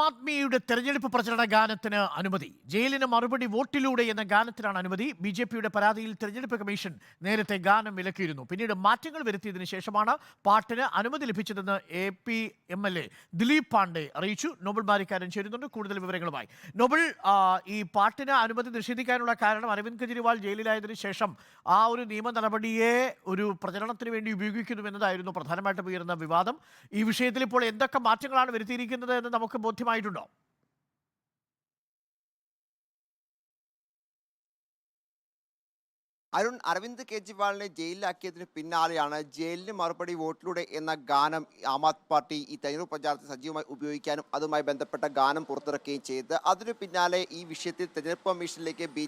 ആം തെരഞ്ഞെടുപ്പ് പ്രചരണ ഗാനത്തിന് അനുമതി. ജയിലിന് മറുപടി വോട്ടിലൂടെ എന്ന ഗാനത്തിനാണ് അനുമതി. ബി ജെ പിയുടെ പരാതിയിൽ തെരഞ്ഞെടുപ്പ് കമ്മീഷൻ നേരത്തെ ഗാനം വിലക്കിയിരുന്നു. പിന്നീട് മാറ്റങ്ങൾ വരുത്തിയതിനു ശേഷമാണ് പാട്ടിന് അനുമതി ലഭിച്ചതെന്ന് A P M L A Dilip Pandey അറിയിച്ചു. നോബൽ ബാരിക്കാരൻ ചേരുന്നുണ്ട്. കൂടുതൽ വിവരങ്ങളുമായി. നോബൽ ഈ പാട്ടിന് അനുമതി നിഷേധിക്കാനുള്ള കാരണം അരവിന്ദ് കെജ്രിവാൾ ജയിലിലായതിനു ശേഷം ആ ഒരു നിയമ നടപടിയെ ഒരു പ്രചരണത്തിന് വേണ്ടി ഉപയോഗിക്കുന്നു എന്നതായിരുന്നു പ്രധാനമായിട്ടും ഉയർന്ന വിവാദം. ഈ വിഷയത്തിൽ ഇപ്പോൾ എന്തൊക്കെ മാറ്റങ്ങളാണ് വരുത്തിയിരിക്കുന്നത് എന്ന് നമുക്ക് ബോധ്യമായിട്ടുണ്ടോ അരുൺ അരവിന്ദ് കെജ്രിവാളിനെ ജയിലിലാക്കിയതിന് പിന്നാലെയാണ് ജയിലിന് മറുപടി വോട്ടിലൂടെ എന്ന ഗാനം ആം ആദ്മി പാർട്ടി ഈ തെരഞ്ഞെടുപ്പ് പ്രചാരണത്തിൽ സജീവമായി ഉപയോഗിക്കാനും അതുമായി ബന്ധപ്പെട്ട ഗാനം പുറത്തിറക്കുകയും ചെയ്തത്. അതിനു പിന്നാലെ ഈ വിഷയത്തിൽ തെരഞ്ഞെടുപ്പ് കമ്മീഷനിലേക്ക് ബി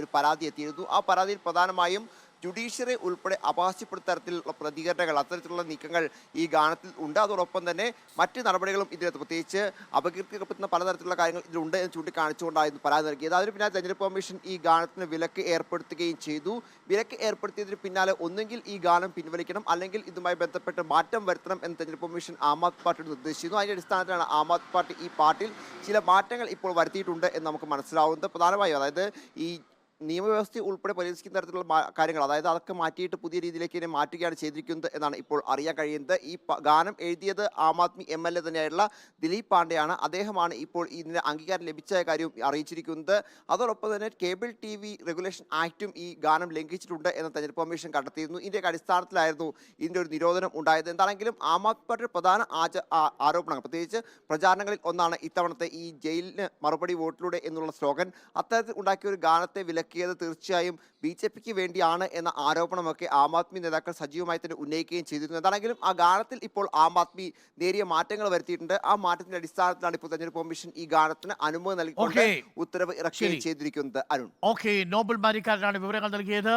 ഒരു പരാതി എത്തിയിരുന്നു. ആ പരാതിയിൽ പ്രധാനമായും ജുഡീഷ്യറി ഉൾപ്പെടെ അപാസ്യപ്പെടുത്ത തരത്തിലുള്ള പ്രതികരണങ്ങൾ അത്തരത്തിലുള്ള നീക്കങ്ങൾ ഈ ഗാനത്തിൽ ഉണ്ട്. അതോടൊപ്പം തന്നെ മറ്റ് നടപടികളും ഇതിനകത്ത് പ്രത്യേകിച്ച് അപകീർത്തിക്കപ്പെടുന്ന പലതരത്തിലുള്ള കാര്യങ്ങൾ ഇതിലുണ്ട് എന്ന് ചൂണ്ടിക്കാണിച്ചുകൊണ്ടായിരുന്നു പരാതി നൽകിയത്. അതിന് പിന്നാലെ തെരഞ്ഞെടുപ്പ് കമ്മീഷൻ ഈ ഗാനത്തിന് വിലക്ക് ഏർപ്പെടുത്തുകയും ചെയ്തു. വിലക്ക് ഏർപ്പെടുത്തിയതിന് പിന്നാലെ ഒന്നുകിൽ ഈ ഗാനം പിൻവലിക്കണം അല്ലെങ്കിൽ ഇതുമായി ബന്ധപ്പെട്ട് മാറ്റം വരുത്തണം എന്ന് തെരഞ്ഞെടുപ്പ് കമ്മീഷൻ ആം ആദ്മി പാർട്ടിയോട് നിർദ്ദേശിച്ചിരുന്നു. അതിന്റെ അടിസ്ഥാനത്തിലാണ് ആം ആദ്മി പാർട്ടി ഈ പാട്ടിൽ ചില മാറ്റങ്ങൾ ഇപ്പോൾ വരുത്തിയിട്ടുണ്ട് എന്ന് നമുക്ക് മനസ്സിലാവുന്നത്. പ്രധാനമായും അതായത് ഈ നിയമവ്യവസ്ഥ ഉൾപ്പെടെ പരിഹരിക്കുന്ന തരത്തിലുള്ള കാര്യങ്ങൾ അതായത് അതൊക്കെ മാറ്റിയിട്ട് പുതിയ രീതിയിലേക്ക് ഇതിനെ മാറ്റുകയാണ് ചെയ്തിരിക്കുന്നത് എന്നാണ് ഇപ്പോൾ അറിയാൻ കഴിയുന്നത്. ഈ ഗാനം എഴുതിയത് Aam Aadmi M L A തന്നെയായിട്ടുള്ള Dilip പാണ്ഡെയാണ്. അദ്ദേഹമാണ് ഇപ്പോൾ ഇതിന് അംഗീകാരം ലഭിച്ച കാര്യം അറിയിച്ചിരിക്കുന്നത്. അതോടൊപ്പം തന്നെ കേബിൾ ടി വി റെഗുലേഷൻ ആക്റ്റും ഈ ഗാനം ലംഘിച്ചിട്ടുണ്ട് എന്ന് തെരഞ്ഞെടുപ്പ് കമ്മീഷൻ കണ്ടെത്തിയിരുന്നു. ഇതിന്റെ അടിസ്ഥാനത്തിലായിരുന്നു ഇതിന്റെ ഒരു നിരോധനം ഉണ്ടായത്. എന്താണെങ്കിലും ആം ആദ്മി പാർട്ടിയുടെ പ്രധാന ആച ആരോപണങ്ങൾ പ്രത്യേകിച്ച് പ്രചാരണങ്ങളിൽ ഒന്നാണ് ഇത്തവണത്തെ ഈ ജയിലിന് മറുപടി വോട്ടിലൂടെ എന്നുള്ള സ്ലോഗൻ. അത്തരത്തിൽ ഉണ്ടാക്കിയ ഒരു ഗാനത്തെ വിലക്കിയത് തീർച്ചയായും ബി ജെ പിക്ക് വേണ്ടിയാണ് എന്ന ആരോപണമൊക്കെ ആം ആദ്മി നേതാക്കൾ സജീവമായി തന്നെ ഉന്നയിക്കുകയും ചെയ്തിരുന്നു. എന്താണെങ്കിലും ആ ഗാനത്തിൽ ഇപ്പോൾ ആം ആദ്മി നേരിയ മാറ്റങ്ങൾ വരുത്തിയിട്ടുണ്ട്. ആ മാറ്റത്തിന്റെ അടിസ്ഥാനത്തിലാണ് ഇപ്പോൾ തെരഞ്ഞെടുപ്പ് കമ്മീഷൻ ഈ ഗാനത്തിന് അനുമതി നൽകിക്കൊണ്ട്. ഉത്തരവ് ഇറക്കുകയും ചെയ്തിരിക്കുന്നത് അരുൺ. ഓക്കെ. നോബൽ മാരിക്കാരനാണ് വിവരങ്ങൾ നൽകിയത്.